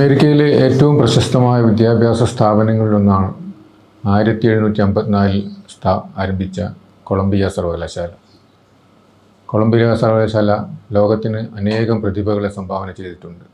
അമേരിക്കയിലെ ഏറ്റവും പ്രശസ്തമായ വിദ്യാഭ്യാസ സ്ഥാപനങ്ങളിലൊന്നാണ് ആയിരത്തി എഴുന്നൂറ്റി അമ്പത്തിനാലിൽ സ്ഥാ ആരംഭിച്ച കൊളംബിയ സർവകലാശാല. കൊളംബിയ സർവകലാശാല ലോകത്തിന് അനേകം പ്രതിഭകളെ സംഭാവന ചെയ്തിട്ടുണ്ട്.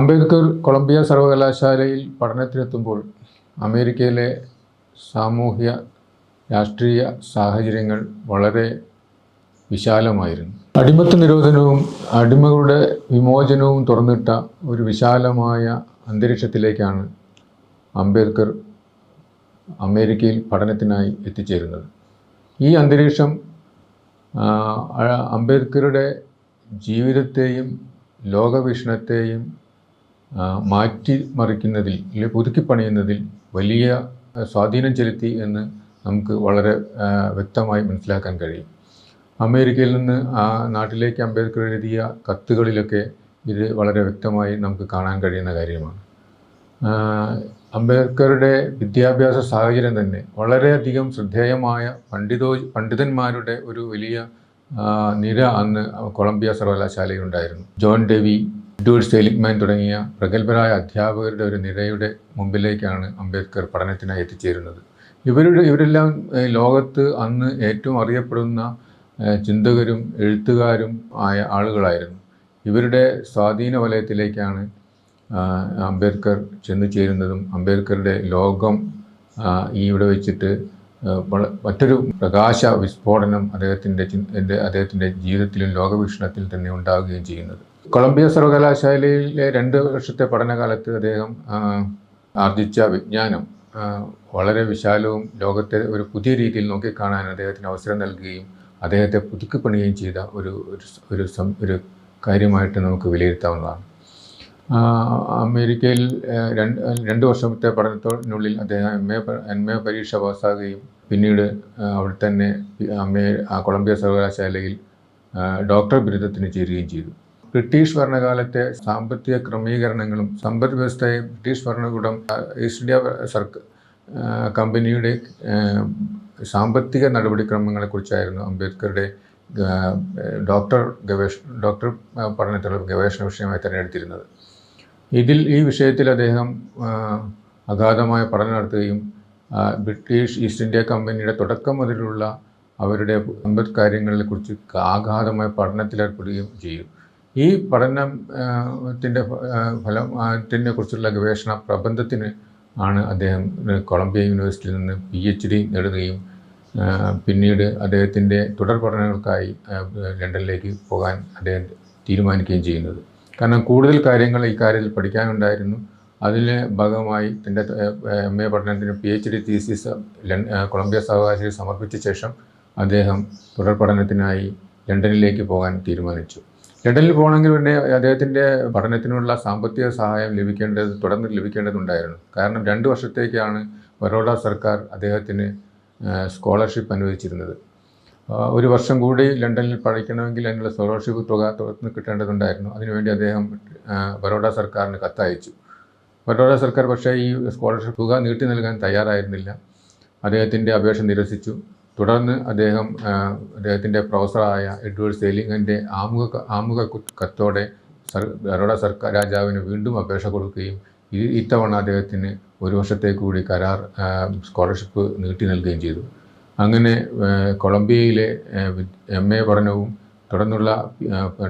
അംബേദ്കർ കൊളംബിയ സർവകലാശാലയിൽ പഠനത്തിനെത്തുമ്പോൾ അമേരിക്കയിലെ സാമൂഹ്യ രാഷ്ട്രീയ സാഹചര്യങ്ങൾ വളരെ വിശാലമായിരുന്നു. അടിമത്ത നിരോധനവും അടിമകളുടെ വിമോചനവും തുറന്നിട്ട ഒരു വിശാലമായ അന്തരീക്ഷത്തിലേക്കാണ് അംബേദ്കർ അമേരിക്കയിൽ പഠനത്തിനായി എത്തിച്ചേരുന്നത്. ഈ അന്തരീക്ഷം അംബേദ്കറുടെ ജീവിതത്തെയും ലോകവീക്ഷണത്തെയും മാറ്റിമറിക്കുന്നതിൽ അല്ലെങ്കിൽ പുതുക്കിപ്പണിയുന്നതിൽ വലിയ സ്വാധീനം ചെലുത്തി എന്ന് നമുക്ക് വളരെ വ്യക്തമായി മനസ്സിലാക്കാൻ കഴിയും. അമേരിക്കയിൽ നിന്ന് ആ നാട്ടിലേക്ക് അംബേദ്കർ എഴുതിയ കത്തുകളിലൊക്കെ ഇത് വളരെ വ്യക്തമായി നമുക്ക് കാണാൻ കഴിയുന്ന കാര്യമാണ്. അംബേദ്കറുടെ വിദ്യാഭ്യാസ സാഹചര്യം തന്നെ വളരെയധികം ശ്രദ്ധേയമായ പണ്ഡിതോ പണ്ഡിതന്മാരുടെ ഒരു വലിയ നിര അന്ന് കൊളംബിയ സർവകലാശാലയിലുണ്ടായിരുന്നു. ജോൺ ഡെവി എഡ്വേർഡ് സെലിഗ്മാൻ തുടങ്ങിയ പ്രഗത്ഭരായ അധ്യാപകരുടെ ഒരു നിരയുടെ മുമ്പിലേക്കാണ് അംബേദ്കർ പഠനത്തിനായി എത്തിച്ചേരുന്നത്. ഇവരുടെ ഇവരെല്ലാം ലോകത്ത് അന്ന് ഏറ്റവും അറിയപ്പെടുന്ന ചിന്തകരും എഴുത്തുകാരും ആയ ആളുകളായിരുന്നു. ഇവരുടെ സ്വാധീന വലയത്തിലേക്കാണ് അംബേദ്കർ ചെന്നു ചേരുന്നതും അംബേദ്കറുടെ ലോകം ഇവിടെ വെച്ചിട്ട് മറ്റൊരു പ്രകാശ വിസ്ഫോടനം അദ്ദേഹത്തിന്റെ എന്റെ- അദ്ദേഹത്തിന്റെ ജീവിതത്തിലും ലോകവീക്ഷണത്തിൽ തന്നെ ഉണ്ടാവുകയും ചെയ്യുന്നത്. കൊളംബിയ സർവകലാശാലയിലെ രണ്ട് വർഷത്തെ പഠനകാലത്ത് അദ്ദേഹം ആർജിച്ച വിജ്ഞാനം വളരെ വിശാലവും ലോകത്തെ ഒരു പുതിയ രീതിയിൽ നോക്കിക്കാണാൻ അദ്ദേഹത്തിന് അവസരം നൽകുകയും അദ്ദേഹത്തെ പുതുക്കിപ്പണിയുകയും ചെയ്ത ഒരു ഒരു ഒരു കാര്യമായിട്ട് നമുക്ക് വിലയിരുത്താവുന്നതാണ്. അമേരിക്കയിൽ രണ്ട് രണ്ട് വർഷത്തെ പഠനത്തിനുള്ളിൽ അദ്ദേഹം എം എ എം എ പരീക്ഷ പാസ്സാകുകയും പിന്നീട് അവിടെ തന്നെ അമേ കൊളംബിയ സർവകലാശാലയിൽ ഡോക്ടർ ബിരുദത്തിന് ചേരുകയും ചെയ്തു. ബ്രിട്ടീഷ് ഭരണകാലത്തെ സാമ്പത്തിക ക്രമീകരണങ്ങളും സമ്പദ് വ്യവസ്ഥയെ ബ്രിട്ടീഷ് ഭരണകൂടം ഈസ്റ്റ് ഇന്ത്യ സർക്കാർ കമ്പനിയുടെ സാമ്പത്തിക നടപടിക്രമങ്ങളെക്കുറിച്ചായിരുന്നു അംബേദ്കറുടെ ഡോക്ടർ ഗവേഷ ഡോക്ടർ പഠനത്തിലുള്ള ഗവേഷണ വിഷയമായി തിരഞ്ഞെടുത്തിരുന്നത്. ഇതിൽ ഈ വിഷയത്തിൽ അദ്ദേഹം അഗാധമായ പഠനം നടത്തുകയും ബ്രിട്ടീഷ് ഈസ്റ്റ് ഇന്ത്യ കമ്പനിയുടെ തുടക്കം മുതലുള്ള അവരുടെ കാര്യങ്ങളെക്കുറിച്ച് ആഘാതമായ പഠനത്തിലേർപ്പെടുകയും ചെയ്യും ഈ പഠനത്തിന്റെ ഫലത്തിനെ കുറിച്ചുള്ള ഗവേഷണ പ്രബന്ധത്തിന് ആണ് അദ്ദേഹം കൊളംബിയ യൂണിവേഴ്സിറ്റിയിൽ നിന്ന് പി എച്ച് ഡി നേടുകയും പിന്നീട് അദ്ദേഹത്തിന്റെ തുടർ പഠനങ്ങൾക്കായി ലണ്ടനിലേക്ക് പോകാൻ അദ്ദേഹം തീരുമാനിക്കുകയും ചെയ്യുന്നത്. കാരണം കൂടുതൽ കാര്യങ്ങൾ ഈ കാര്യത്തിൽ പഠിക്കാനുണ്ടായിരുന്നു. അതിന് ഭാഗമായി തന്റെ എം എ പഠനത്തിന് P H D thesis Columbia സർവകലാശാലയിൽ സമർപ്പിച്ച ശേഷം അദ്ദേഹം തുടർ പഠനത്തിനായി ലണ്ടനിലേക്ക് പോകാൻ തീരുമാനിച്ചു. ലണ്ടനിൽ പോകണമെങ്കിൽ പിന്നെ അദ്ദേഹത്തിന്റെ പഠനത്തിനുള്ള സാമ്പത്തിക സഹായം ലഭിക്കേണ്ടത് തുടർന്ന് ലഭിക്കേണ്ടതുണ്ടായിരുന്നു. കാരണം രണ്ട് വർഷത്തേക്കാണ് ബറോഡ സർക്കാർ അദ്ദേഹത്തിന് സ്കോളർഷിപ്പ് അനുവദിച്ചിരുന്നത്. ഒരു വർഷം കൂടി ലണ്ടനിൽ പഠിക്കണമെങ്കിൽ അതിനുള്ള സ്കോളർഷിപ്പ് തുക തുറന്ന് കിട്ടേണ്ടതുണ്ടായിരുന്നു. അതിനുവേണ്ടി അദ്ദേഹം ബറോഡ സർക്കാരിന് കത്തയച്ചു. ബറോഡ സർക്കാർ പക്ഷേ ഈ സ്കോളർഷിപ്പ് തുക നീട്ടി നൽകാൻ തയ്യാറായിരുന്നില്ല. അദ്ദേഹത്തിന്റെ അപേക്ഷ നിരസിച്ചു. തുടർന്ന് അദ്ദേഹം അദ്ദേഹത്തിന്റെ പ്രൊഫസറായ എഡ്വേർഡ് സെലിംഗന്റെ ആമുഖ ആമുഖ കത്തോടെ സർ ബറോഡ സർക്കാർ രാജാവിന് വീണ്ടും അപേക്ഷ കൊടുക്കുകയും ഈ ഇത്തവണ അദ്ദേഹത്തിന് ഒരു വർഷത്തേക്ക് കൂടി കരാർ സ്കോളർഷിപ്പ് നീട്ടി നൽകുകയും ചെയ്തു. അങ്ങനെ കൊളംബിയയിലെ എം എ പഠനവും തുടർന്നുള്ള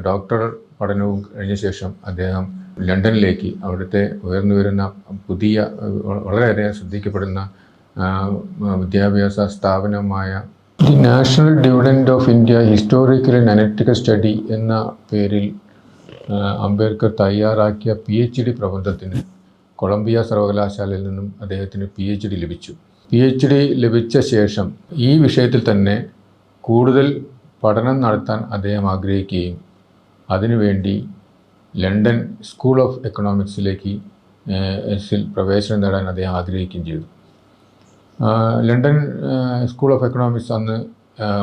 ഡോക്ടർ പഠനവും കഴിഞ്ഞ ശേഷം അദ്ദേഹം ലണ്ടനിലേക്ക് അവിടുത്തെ ഉയർന്നു വരുന്ന പുതിയ വളരെയധികം ശ്രദ്ധിക്കപ്പെടുന്ന വിദ്യാഭ്യാസ സ്ഥാപനമായ the national dividend of India historical and analytical study എന്ന പേരിൽ അംബേദ്കർ തയ്യാറാക്കിയ പി എച്ച് ഡി പ്രബന്ധത്തിന് കൊളംബിയ സർവകലാശാലയിൽ നിന്നും അദ്ദേഹത്തിന് പി എച്ച് ഡി ലഭിച്ചു. പി എച്ച് ഡി ലഭിച്ച ശേഷം ഈ വിഷയത്തിൽ തന്നെ കൂടുതൽ പഠനം നടത്താൻ അദ്ദേഹം ആഗ്രഹിക്കുകയും അതിനുവേണ്ടി ലണ്ടൻ സ്കൂൾ ഓഫ് എക്കണോമിക്സിലേക്ക് പ്രവേശനം നേടാൻ അദ്ദേഹം ആഗ്രഹിക്കുകയും ചെയ്തു. ലണ്ടൻ സ്കൂൾ ഓഫ് എക്കണോമിക്സ് അന്ന്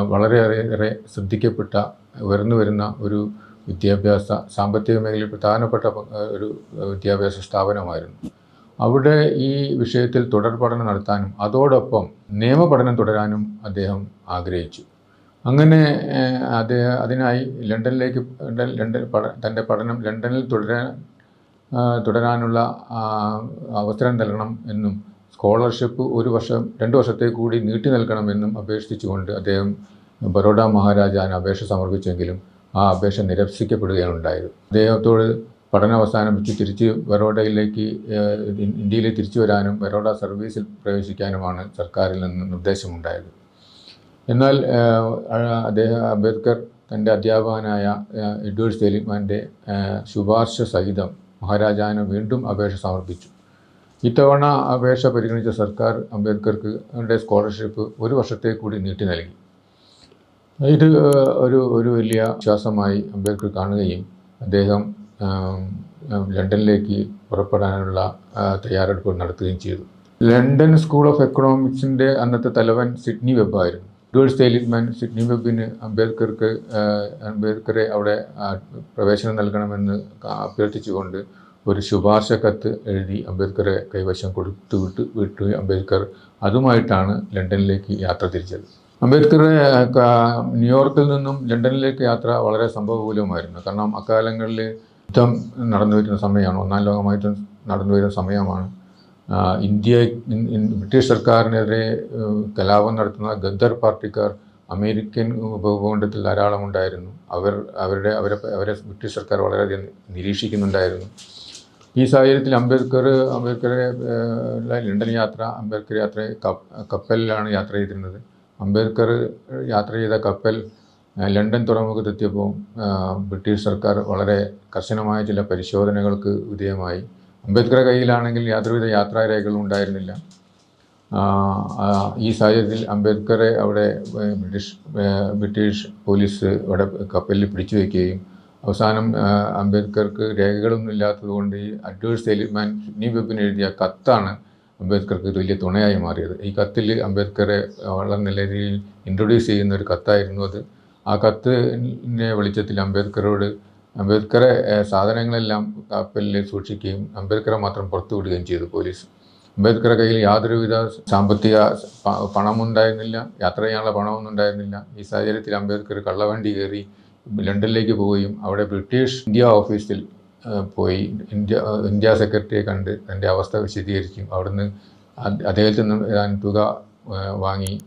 വളരെയേറെ ശ്രദ്ധിക്കപ്പെട്ട ഉയർന്നു വരുന്ന ഒരു വിദ്യാഭ്യാസ സാമ്പത്തിക മേഖലയിൽ പ്രധാനപ്പെട്ട ഒരു വിദ്യാഭ്യാസ സ്ഥാപനമായിരുന്നു. അവിടെ ഈ വിഷയത്തിൽ തുടർ പഠനം നടത്താനും അതോടൊപ്പം നിയമപഠനം തുടരാനും അദ്ദേഹം ആഗ്രഹിച്ചു. അങ്ങനെ അദ്ദേഹം അതിനായി ലണ്ടനിലേക്ക് ലണ്ടൻ പഠ തന്റെ പഠനം ലണ്ടനിൽ തുടരാൻ തുടരാനുള്ള അവസരം നൽകണം എന്നും സ്കോളർഷിപ്പ് ഒരു വർഷം രണ്ട് വർഷത്തെ കൂടി നീട്ടി നൽകണമെന്നും അപേക്ഷിച്ചുകൊണ്ട് അദ്ദേഹം ബറോഡ മഹാരാജാവിന് അപേക്ഷ സമർപ്പിച്ചെങ്കിലും ആ അപേക്ഷ നിരസിക്കപ്പെടുകയാണ് ഉണ്ടായത് അദ്ദേഹത്തോട് പഠനം അവസാനിപ്പിച്ച് തിരിച്ച് ബറോഡയിലേക്ക് ഇന്ത്യയിലെ തിരിച്ചു വരാനും ബറോഡ സർവീസിൽ പ്രവേശിക്കാനുമാണ് സർക്കാരിൽ നിന്ന് നിർദ്ദേശമുണ്ടായത്. എന്നാൽ അദ്ദേഹം അംബേദ്കർ തന്റെ അധ്യാപകനായ എഡ്വേർഡ് സെലിമാന്റെ ശുപാർശ സഹിതം മഹാരാജാവിന് വീണ്ടും അപേക്ഷ സമർപ്പിച്ചു. ഇത്തവണ അപേക്ഷ പരിഗണിച്ച സർക്കാർ അംബേദ്കർക്ക് സ്കോളർഷിപ്പ് ഒരു വർഷത്തേക്ക് കൂടി നീട്ടി നൽകി. ഇത് ഒരു ഒരു വലിയ വിശ്വാസമായി അംബേദ്കർ കാണുകയും അദ്ദേഹം ലണ്ടനിലേക്ക് പുറപ്പെടാനുള്ള തയ്യാറെടുപ്പ് നടത്തുകയും ചെയ്തു. ലണ്ടൻ സ്കൂൾ ഓഫ് എക്കണോമിക്സിന്റെ അന്നത്തെ തലവൻ സിഡ്നി വെബായിരുന്നു എഡ്വേർഡ് സെയിലിസ്മാൻ സിഡ്നി വെബിന് അംബേദ്കർക്ക് അംബേദ്കറെ അവിടെ പ്രവേശനം നൽകണമെന്ന് അഭ്യർത്ഥിച്ചുകൊണ്ട് ഒരു ശുപാർശ കത്ത് എഴുതി അംബേദ്കറെ കൈവശം കൊടുത്തു വിട്ട് വിട്ടു അംബേദ്കർ അതുമായിട്ടാണ് ലണ്ടനിലേക്ക് യാത്ര തിരിച്ചത്. അംബേദ്കറെ ന്യൂയോർക്കിൽ നിന്നും ലണ്ടനിലേക്ക് യാത്ര വളരെ സംഭവകൂലമായിരുന്നു കാരണം അക്കാലങ്ങളിൽ യുദ്ധം നടന്നു വരുന്ന സമയമാണ് ഒന്നാം ലോകമായിട്ടും നടന്നു വരുന്ന സമയമാണ്. ഇന്ത്യ ബ്രിട്ടീഷ് സർക്കാരിനെതിരെ കലാപം നടത്തുന്ന ഗദ്ദർ പാർട്ടിക്കാർ അമേരിക്കൻ ഉപഭൂഖണ്ഡത്തിൽ ധാരാളം ഉണ്ടായിരുന്നു. അവർ അവരുടെ അവരെ അവരെ ബ്രിട്ടീഷ് സർക്കാർ വളരെയധികം നിരീക്ഷിക്കുന്നുണ്ടായിരുന്നു. ഈ സാഹചര്യത്തിൽ അംബേദ്കർ അംബേദ്കറെ ലണ്ടൻ യാത്ര അംബേദ്കർ യാത്ര കപ്പലിലാണ് യാത്ര ചെയ്തിരുന്നത്. അംബേദ്കർ യാത്ര ചെയ്ത കപ്പൽ ലണ്ടൻ തുറമുഖത്തെത്തിയപ്പോൾ ബ്രിട്ടീഷ് സർക്കാർ വളരെ കർശനമായ ചില പരിശോധനകൾക്ക് വിധേയമായി. അംബേദ്കറെ കയ്യിലാണെങ്കിൽ യാതൊരുവിധ യാത്രാരേഖകളും ഉണ്ടായിരുന്നില്ല. ഈ സാഹചര്യത്തിൽ അംബേദ്കറെ അവിടെ ബ്രിട്ടീഷ് ബ്രിട്ടീഷ് പോലീസ് അവിടെ കപ്പലിൽ പിടിച്ചു വയ്ക്കുകയും അവസാനം അംബേദ്കർക്ക് രേഖകളൊന്നും ഇല്ലാത്തതുകൊണ്ട് ഈ അഡ്വേഴ്സ് സെലിമാൻ സുന്നി വെബിന് എഴുതിയ കത്താണ് അംബേദ്കർക്ക് വലിയ തുണയായി മാറിയത്. ഈ കത്തിൽ അംബേദ്കറെ വളരെ നല്ല രീതിയിൽ ഇൻട്രൊഡ്യൂസ് ചെയ്യുന്ന ഒരു കത്തായിരുന്നു അത്. ആ കത്തിന്റെ വെളിച്ചത്തിൽ അംബേദ്കറോട് അംബേദ്കറെ സാധനങ്ങളെല്ലാം കപ്പലിൽ സൂക്ഷിക്കുകയും അംബേദ്കറെ മാത്രം പുറത്തു വിടുകയും ചെയ്തു പോലീസ്. അംബേദ്കറെ കയ്യിൽ യാതൊരുവിധ സാമ്പത്തിക പണമുണ്ടായിരുന്നില്ല യാത്ര ചെയ്യാനുള്ള പണമൊന്നും ഉണ്ടായിരുന്നില്ല. ഈ സാഹചര്യത്തിൽ അംബേദ്കർ കള്ളവണ്ടി കയറി ലണ്ടനിലേക്ക് പോവുകയും അവിടെ ബ്രിട്ടീഷ് ഇന്ത്യ ഓഫീസിൽ പോയി. ഇന്ത്യ ഇന്ത്യ സെക്രട്ടറിയെ കണ്ട് തന്റെ അവസ്ഥ വിശദീകരിക്കും. അവിടുന്ന് അദ്ദേഹത്തിൽ നിന്ന് ഞാൻ തുക വാങ്ങി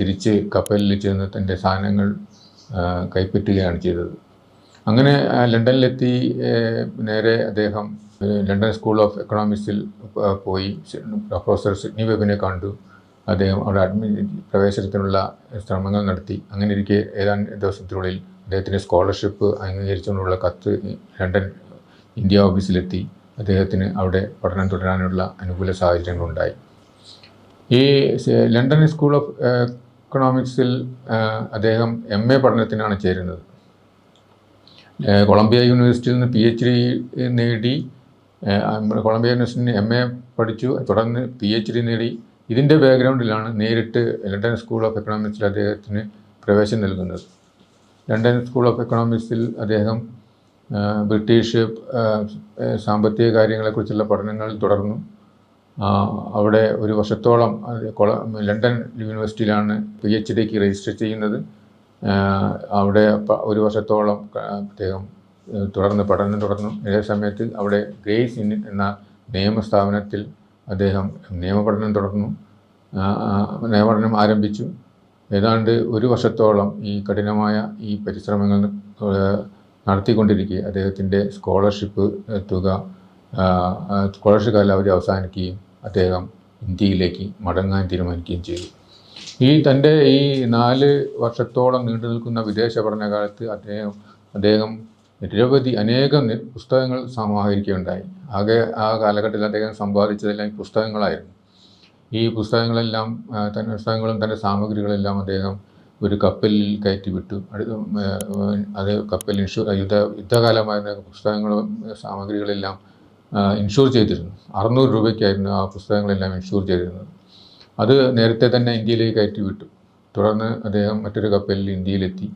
തിരിച്ച് കപ്പലിൽ ചെന്ന് തന്റെ സാധനങ്ങൾ കൈപ്പറ്റുകയാണ് ചെയ്തത്. അങ്ങനെ ലണ്ടനിലെത്തി നേരെ അദ്ദേഹം ലണ്ടൻ സ്കൂൾ ഓഫ് എക്കണോമിക്സിൽ പോയി. പ്രൊഫസർ സിഡ്നി വെബിനെ കണ്ടു. അദ്ദേഹം അവിടെ അഡ്മി പ്രവേശനത്തിനുള്ള ശ്രമങ്ങൾ നടത്തി. അങ്ങനെ ഇരിക്കെ ഏതാനും ദിവസത്തിനുള്ളിൽ അദ്ദേഹത്തിന് സ്കോളർഷിപ്പ് അംഗീകരിച്ചുകൊണ്ടുള്ള കത്ത് ലണ്ടൻ ഇന്ത്യ ഓഫീസിലെത്തി അദ്ദേഹത്തിന് അവിടെ പഠനം തുടരാനുള്ള അനുകൂല സാഹചര്യങ്ങളുണ്ടായി. ഈ ലണ്ടൻ സ്കൂൾ ഓഫ് എക്കണോമിക്സിൽ അദ്ദേഹം എം എ പഠനത്തിനാണ് ചേരുന്നത്. കൊളംബിയ യൂണിവേഴ്സിറ്റിയിൽ നിന്ന് പി എച്ച് ഡി നേടി കൊളംബിയ യൂണിവേഴ്സിറ്റിയിൽ എം എ പഠിച്ചു. തുടർന്ന് പി എച്ച് ഡി നേടി. ഇതിന്റെ ബാക്ക്ഗ്രൗണ്ടിലാണ് നേരിട്ട് ലണ്ടൻ സ്കൂൾ ഓഫ് എക്കണോമിക്സിൽ അദ്ദേഹത്തിന് പ്രവേശനം നൽകുന്നത്. ലണ്ടൻ സ്കൂൾ ഓഫ് എക്കണോമിക്സിൽ അദ്ദേഹം ബ്രിട്ടീഷ് സാമ്പത്തിക കാര്യങ്ങളെക്കുറിച്ചുള്ള പഠനങ്ങൾ തുടർന്നു. അവിടെ ഒരു വർഷത്തോളം അത് ലണ്ടൻ യൂണിവേഴ്സിറ്റിയിലാണ് പി എച്ച് ഡിക്ക് രജിസ്റ്റർ ചെയ്യുന്നത്. അവിടെ ഒരു വർഷത്തോളം അദ്ദേഹം തുടർന്ന് പഠനം തുടർന്നു. ഇതേ സമയത്ത് അവിടെ ഗ്രേസ് ഇൻ എന്ന നിയമസ്ഥാപനത്തിൽ അദ്ദേഹം നിയമപഠനം തുടർന്നു. നിയമപഠനം ആരംഭിച്ചു. ഏതാണ്ട് ഒരു വർഷത്തോളം ഈ കഠിനമായ ഈ പരിശ്രമങ്ങൾ നടത്തിക്കൊണ്ടിരിക്കുക നടത്തിക്കൊണ്ടിരിക്കെ. അദ്ദേഹത്തിന്റെ സ്കോളർഷിപ്പ് തുക സ്കോളർഷിപ്പ് കാലാവധി അവസാനിക്കുകയും അദ്ദേഹം ഇന്ത്യയിലേക്ക് മടങ്ങാൻ തീരുമാനിക്കുകയും ചെയ്തു. ഈ തന്റെ ഈ നാല് വർഷത്തോളം നീണ്ടു നിൽക്കുന്ന വിദേശ പഠനകാലത്ത് അദ്ദേഹം അദ്ദേഹം നിരവധി അനേകം പുസ്തകങ്ങൾ സമാഹരിക്കുകയുണ്ടായി ആകെ ആ കാലഘട്ടത്തിൽ അദ്ദേഹം സമ്പാദിച്ചതെല്ലാം പുസ്തകങ്ങളായിരുന്നു. ഈ പുസ്തകങ്ങളെല്ലാം തന്റെ പുസ്തകങ്ങളും തന്റെ സാമഗ്രികളെല്ലാം അദ്ദേഹം ഒരു കപ്പലിൽ കയറ്റി വിട്ടു. അത് കപ്പൽ ഇൻഷൂർ യുദ്ധ യുദ്ധകാലമായിരുന്ന പുസ്തകങ്ങളും സാമഗ്രികളെല്ലാം ഇൻഷൂർ ചെയ്തിരുന്നു. അറുന്നൂറ് രൂപയ്ക്കായിരുന്നു ആ പുസ്തകങ്ങളെല്ലാം ഇൻഷൂർ ചെയ്തിരുന്നത്. അത് നേരത്തെ തന്നെ ഇന്ത്യയിലേക്ക് കയറ്റി വിട്ടു. തുടർന്ന് അദ്ദേഹം മറ്റൊരു കപ്പലിൽ ഇന്ത്യയിലെത്തി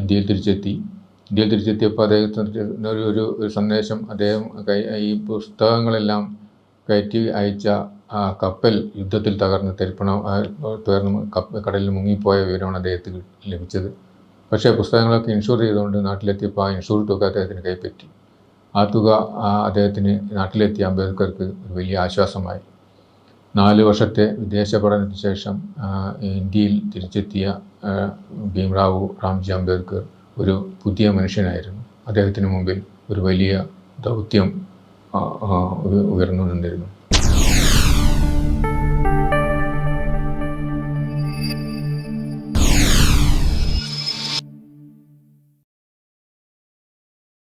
ഇന്ത്യയിൽ തിരിച്ചെത്തി. ഇന്ത്യയിൽ തിരിച്ചെത്തിയപ്പോൾ അദ്ദേഹത്തിന് ഒരു ഒരു സന്ദേശം അദ്ദേഹം കൈ ഈ പുസ്തകങ്ങളെല്ലാം കയറ്റി അയച്ച ആ കപ്പൽ യുദ്ധത്തിൽ തകർന്ന് തരിപ്പണം തുയർന്ന് കടലിൽ മുങ്ങിപ്പോയ വിവരമാണ് അദ്ദേഹത്തിന് ലഭിച്ചത്. പക്ഷേ പുസ്തകങ്ങളൊക്കെ ഇൻഷുർ ചെയ്തുകൊണ്ട് നാട്ടിലെത്തിയപ്പോൾ ആ ഇൻഷുർ തുക അദ്ദേഹത്തിന് കൈപ്പറ്റി. ആ തുക അദ്ദേഹത്തിന് നാട്ടിലെത്തിയ അംബേദ്കർക്ക് ഒരു വലിയ ആശ്വാസമായി. നാല് വർഷത്തെ വിദേശ പഠനത്തിന് ശേഷം ഇന്ത്യയിൽ തിരിച്ചെത്തിയ ഭീംറാവു റാംജി അംബേദ്കർ ഒരു പുതിയ മനുഷ്യനായിരുന്നു. അദ്ദേഹത്തിന് മുമ്പിൽ ഒരു വലിയ ദൗത്യം ഉയർന്നു നിന്നിരുന്നു.